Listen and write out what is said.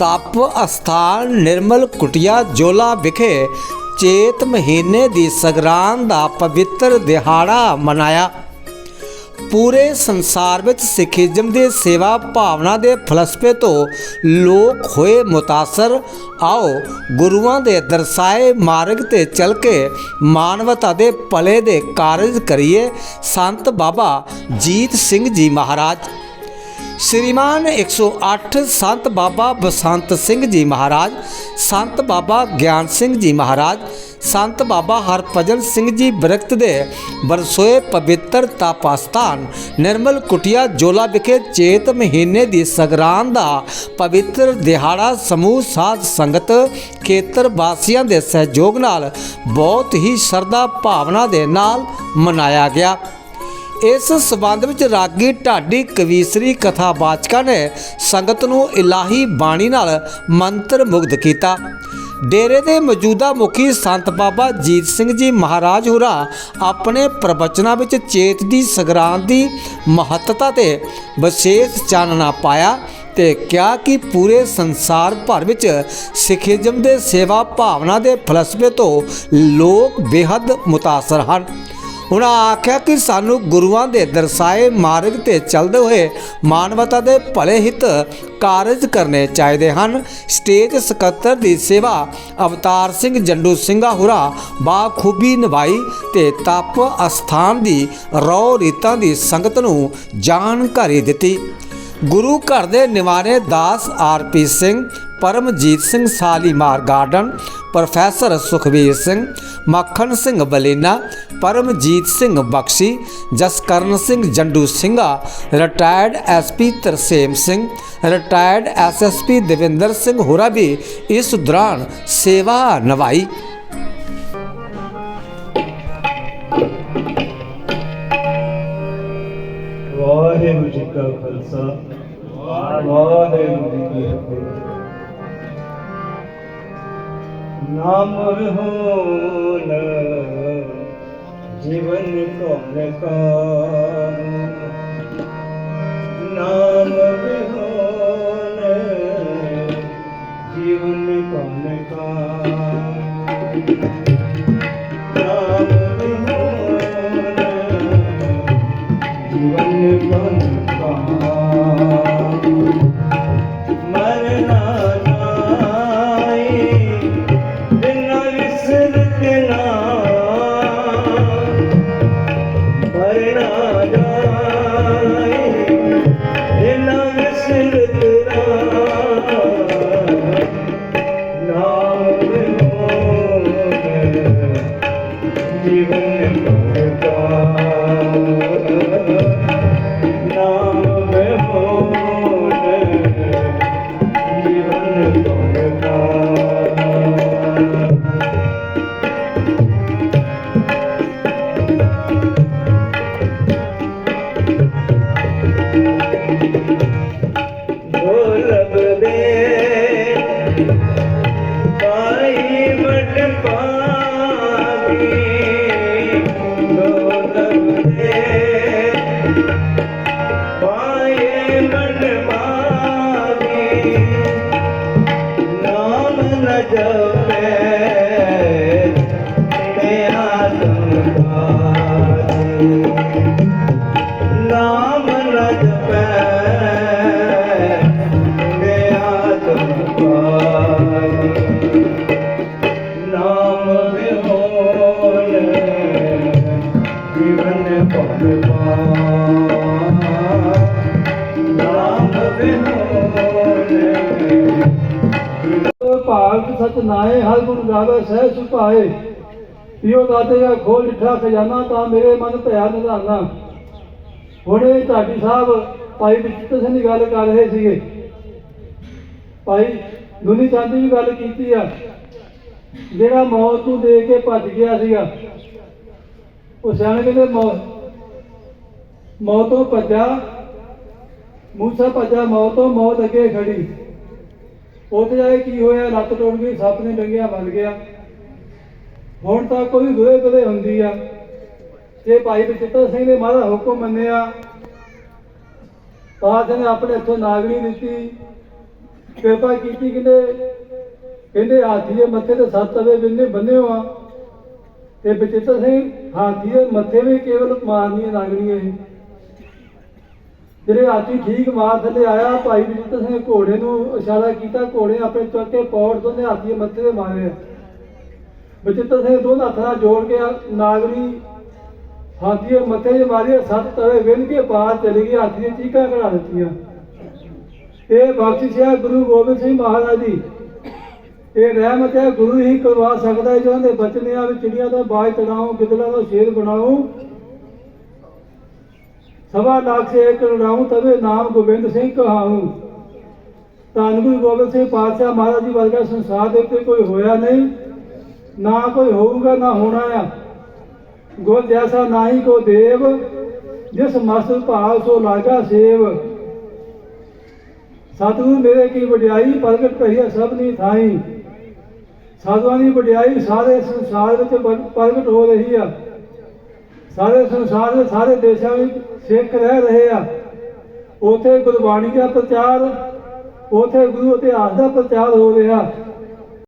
ਤਪ ਅਸਥਾਨ ਨਿਰਮਲ ਕੁਟਿਆ ਜੋਲਾ ਵਿਖੇ ਚੇਤ ਮਹੀਨੇ ਦੀ ਸੰਗਰਾਂਦ ਦਾ ਪਵਿੱਤਰ ਦਿਹਾੜਾ ਮਨਾਇਆ। ਪੂਰੇ ਸੰਸਾਰ ਵਿੱਚ ਸਿੱਖੀਜ਼ਮ ਦੀ ਸੇਵਾ ਭਾਵਨਾ ਦੇ ਫਲਸਫੇ ਤੋਂ ਲੋਕ ਹੋਏ ਮੁਤਾਸਰ, ਆਓ ਗੁਰੂਆਂ ਦੇ ਦਰਸਾਏ ਮਾਰਗ ਤੇ ਚੱਲ ਕੇ ਮਾਨਵਤਾ ਦੇ ਭਲੇ ਦੇ ਕਾਰਜ ਕਰੀਏ। ਸੰਤ ਬਾਬਾ ਜੀਤ ਸਿੰਘ ਜੀ ਮਹਾਰਾਜ। ਸ਼੍ਰੀਮਾਨ 108 ਸੰਤ ਬਾਬਾ ਬਸੰਤ ਸਿੰਘ ਜੀ ਮਹਾਰਾਜ, ਸੰਤ ਬਾਬਾ ਗਿਆਨ ਸਿੰਘ ਜੀ ਮਹਾਰਾਜ, ਸੰਤ ਬਾਬਾ ਹਰਭਜਨ ਸਿੰਘ ਜੀ ਬਰਕਤ ਦੇ ਬਰਸੋਏ ਪਵਿੱਤਰ ਤਪਸਥਾਨ, ਨਿਰਮਲ ਕੁਟਿਆ ਜੋਲਾ ਵਿਖੇ ਚੇਤ ਮਹੀਨੇ ਦੀ ਸੰਗਰਾਂਦ ਦਾ ਪਵਿੱਤਰ ਦਿਹਾੜਾ ਸਮੂਹ ਸਾਧ ਸੰਗਤ ਖੇਤਰ ਵਾਸੀਆਂ ਦੇ ਸਹਿਯੋਗ ਨਾਲ ਬਹੁਤ ਹੀ ਸ਼ਰਧਾ ਭਾਵਨਾ ਦੇ ਨਾਲ ਮਨਾਇਆ ਗਿਆ। ਇਸ ਸਬੰਧ ਵਿੱਚ ਰਾਗੀ ਢਾਡੀ ਕਵੀਸਰੀ ਕਥਾਵਾਚਕਾਂ ਨੇ ਸੰਗਤ ਨੂੰ ਇਲਾਹੀ ਬਾਣੀ ਨਾਲ ਮੰਤਰ ਮੁਗਧ ਕੀਤਾ। ਡੇਰੇ ਦੇ ਮੌਜੂਦਾ ਮੁਖੀ ਸੰਤ ਬਾਬਾ ਜੀਤ ਸਿੰਘ ਜੀ ਮਹਾਰਾਜ ਹੁਰਾ ਆਪਣੇ ਪ੍ਰਵਚਨਾਂ ਵਿੱਚ ਚੇਤ ਦੀ ਸੰਗਰਾਂਦ ਦੀ ਮਹੱਤਤਾ ਤੇ ਵਿਸ਼ੇਸ਼ ਚਾਨਣਾ ਪਾਇਆ ਤੇ ਕਿਹਾ ਕਿ ਪੂਰੇ ਸੰਸਾਰ ਭਰ ਵਿੱਚ ਸਿੱਖੀਜ਼ਮ ਦੇ ਸੇਵਾ ਭਾਵਨਾ ਦੇ ਫਲਸਫੇ ਤੋਂ ਲੋਕ ਬੇਹੱਦ ਮੁਤਾਸਰ ਹਨ। ਉਹਨਾਂ ਆਖਿਆ ਕਿ ਸਾਨੂੰ ਗੁਰੂਆਂ ਦੇ ਦਰਸਾਏ ਮਾਰਗ ਤੇ ਚੱਲਦੇ ਹੋਏ ਮਾਨਵਤਾ ਦੇ ਭਲੇ ਹਿੱਤ ਕਾਰਜ ਕਰਨੇ ਚਾਹੀਦੇ ਹਨ। ਸਟੇਜ ਸਕੱਤਰ ਦੀ ਸੇਵਾ ਅਵਤਾਰ ਸਿੰਘ ਜੰਡੂ ਸਿੰਘਾ ਹੁਰਾ ਬਾਖੂਬੀ ਨਿਭਾਈ ਤੇ ਤਪ ਅਸਥਾਨ ਦੀ ਰੌ ਰੀਤਾਂ ਦੀ ਸੰਗਤ ਨੂੰ ਜਾਣਕਾਰੀ ਦਿੱਤੀ। ਗੁਰੂ ਘਰ ਦੇ ਨਿਵਾਰੇ ਦਾਸ RP Singh Paramjit Singh Shalimar garden professor Sukhvir Singh Makhan Singh Balena Paramjit Singh Bakshi Jaskaran Singh Jandu Singha retired SP Tarsem Singh retired SSP Davinder Singh ਹੋਰਾ ਵੀ ਇਸ ਦੌਰਾਨ ਸੇਵਾ ਨਿਭਾਈ ਵਾਹਿਗੁਰੂ ਜੀ ਕਾ ਖਾਲਸਾ ਵਾਹਿਗੁਰੂ ਜੀ ਕੀ ਫਤਿਹ ਨਾਮ ਵਿਹੋਨ ਜੀਵਨ ਕੋਨ ਕਾ ਨਾਮ ਵਿਹੋਨ ਜੀਵਨ ਕੋਨ ਕਾ Senhor. ਭਾਗ ਸਚ ਨਾਏ ਹਰ ਗੁਣ ਗਾਵੇ, ਸਹਿ ਸੁਭਾਏ। ਪਿਓ ਦਾਤੇ ਦਾ ਖੋਲ ਲਿਠਾ ਖਜ਼ਾਨਾ, ਤਾਂ ਮੇਰੇ ਮਨ ਭਇਆ ਨਿਧਾਨਾ। ਹੁਣੇ ਢਾਡੀ ਸਾਹਿਬ ਭਾਈ ਵਿਚਿਤ ਸਿੰਘ ਦੀ ਗੱਲ ਕਰ ਰਹੇ ਸੀਗੇ। ਭਾਈ ਦੁਨੀ ਚੰਦ ਦੀ ਗੱਲ ਕੀਤੀ ਆ। ਜਿਹੜਾ ਮੌਤ ਨੂੰ ਦੇ ਕੇ ਭੱਜ ਗਿਆ ਸੀਗਾ, ਉਹ ਸਿਆਣੇ ਕਹਿੰਦੇ ਮੌਤ ਮੌਤੋਂ ਭੱਜਾ, ਮੂਸਾ ਭੱਜਾ, ਮੌਤੋਂ ਮੌਤ ਅੱਗੇ ਖੜੀ। ਉੱਥੇ ਜਾ ਕੇ ਕੀ ਹੋਇਆ? ਲੱਤ ਟੁੱਟ ਗਈ, ਸੱਪ ਨੇ ਡੰਗਿਆ ਬਣ ਗਿਆ। ਹੁਣ ਤਾਂ ਕੋਈ ਦੋਏ ਕਦੇ ਹੁੰਦੀ ਆ। ਤੇ ਭਾਈ ਬਚਿੱਤਰ ਸਿੰਘ ਨੇ ਮਾਰਾ ਹੁਕਮ ਮੰਨਿਆ। ਪਾਦ ਨੇ ਆਪਣੇ ਹੱਥੋਂ ਨਾਗਣੀ ਦਿੱਤੀ। ਕਿਰਪਾ ਕੀਤੀ ਕਹਿੰਦੇ ਕਹਿੰਦੇ ਹਾਥੀ ਦੇ ਮੱਥੇ ਤੇ ਸੱਤ ਤਵੇ ਬਿੰਨੇ ਬੰਨੇ ਆ। ਤੇ ਬਚਿੱਤਰ ਸਿੰਘ ਹਾਥੀ ਦੇ ਮੱਥੇ ਵੀ ਕੇਵਲ ਮਾਰਨੀ ਨਾਗਣੀਆਂ ਇਹ ਜਿਹੜੇ ਹਾਥੀ ਠੀਕ ਮਾਰ ਥੱਲੇ ਆਇਆ, ਭਾਈ ਬਚਿੱਤਰ ਸਿੰਘ ਘੋੜੇ ਨੂੰ ਇਸ਼ਾਰਾ ਕੀਤਾ, ਘੋੜੇ ਆਪਣੇ ਚੌਕੇ ਕੇ ਪੌੜ ਤੋਂ ਨੇ ਹਾਥੀ ਦੇ ਮੱਥੇ ਤੇ ਮਾਰੇ ਬਚਿੱਤਰ ਸਿੰਘ ਦੋਨਾਂ ਹੱਥਾਂ ਨਾਲ ਜੋੜ ਕੇ ਨਾਗਣੀ ਹਾਥੀ ਦੇ ਮੱਥੇ ਚ ਮਾਰੀਆਂ ਸੱਤ ਤਵੇ ਵਿੰਨ ਕੇ ਬਾਹਰ ਚਲੀ ਗਈ ਹਾਥੀ ਦੀਆਂ ਚੀਕਾਂ ਕਢਾ ਦਿੱਤੀਆਂ। ਇਹ ਬਖਸ਼ਿਸ਼ ਹੈ ਗੁਰੂ ਗੋਬਿੰਦ ਸਿੰਘ ਮਹਾਰਾਜ ਦੀ। ਇਹ ਰਹਿਮਤ ਹੈ, ਗੁਰੂ ਹੀ ਕਰਵਾ ਸਕਦਾ ਹੈ ਜਿਹਨਾਂ ਦੇ ਬਚਨਿਆਂ ਵਿੱਚ ਚਿੜੀਆਂ ਦਾ ਬਾਜ ਤੜਾਉ, ਗਿੱਦੜਾਂ ਦਾ ਸ਼ੇਰ ਬਣਾਉ। ਸਵਾ ਲੱਖ ਸੇ ਇੱਕ ਲੜਾਉ ਤਵੇ ਨਾਮ ਗੋਬਿੰਦ ਸਿੰਘ ਕਹਾਉ। ਧੰਨ ਗੁਰੂ ਗੋਬਿੰਦ ਸਿੰਘ ਪਾਤਸ਼ਾਹ ਮਹਾਰਾਜ ਜੀ ਵਰਗਾ ਸੰਸਾਰ ਦੇ ਉੱਤੇ ਕੋਈ ਹੋਇਆ ਨਹੀਂ। ਨਾ ਕੋਈ ਹੋਊਗਾ, ਨਾ ਹੋਣਾ ਆ। ਗੁਰ ਜੈਸਾ ਨਾਹੀ ਕੋ ਦੇਵ, ਜਿਸ ਮਸਤ ਭਾਵ ਸੋ ਲਾਗਾ ਸੇਵ। ਸਤਿਗੁਰੂ ਮੇਰੇ ਕੀ ਵਡਿਆਈ, ਪ੍ਰਗਟ ਕਰੀਏ ਸਭ ਨਹੀਂ ਥਾਈ ਸਾਧੂਆਂ ਦੀ ਵਡਿਆਈ ਸਾਰੇ ਸੰਸਾਰ ਵਿੱਚ ਪ੍ਰਗਟ ਹੋ ਰਹੀ ਆ। ਸਾਰੇ ਸੰਸਾਰ ਦੇ ਸਾਰੇ ਦੇਸ਼ਾਂ ਵਿੱਚ ਸਿੱਖ ਰਹਿ ਰਹੇ ਆ। ਉਥੇ ਗੁਰਬਾਣੀ ਦਾ ਪ੍ਰਚਾਰ, ਉਥੇ ਗੁਰੂ ਇਤਿਹਾਸ ਦਾ ਪ੍ਰਚਾਰ ਹੋ ਰਿਹਾ।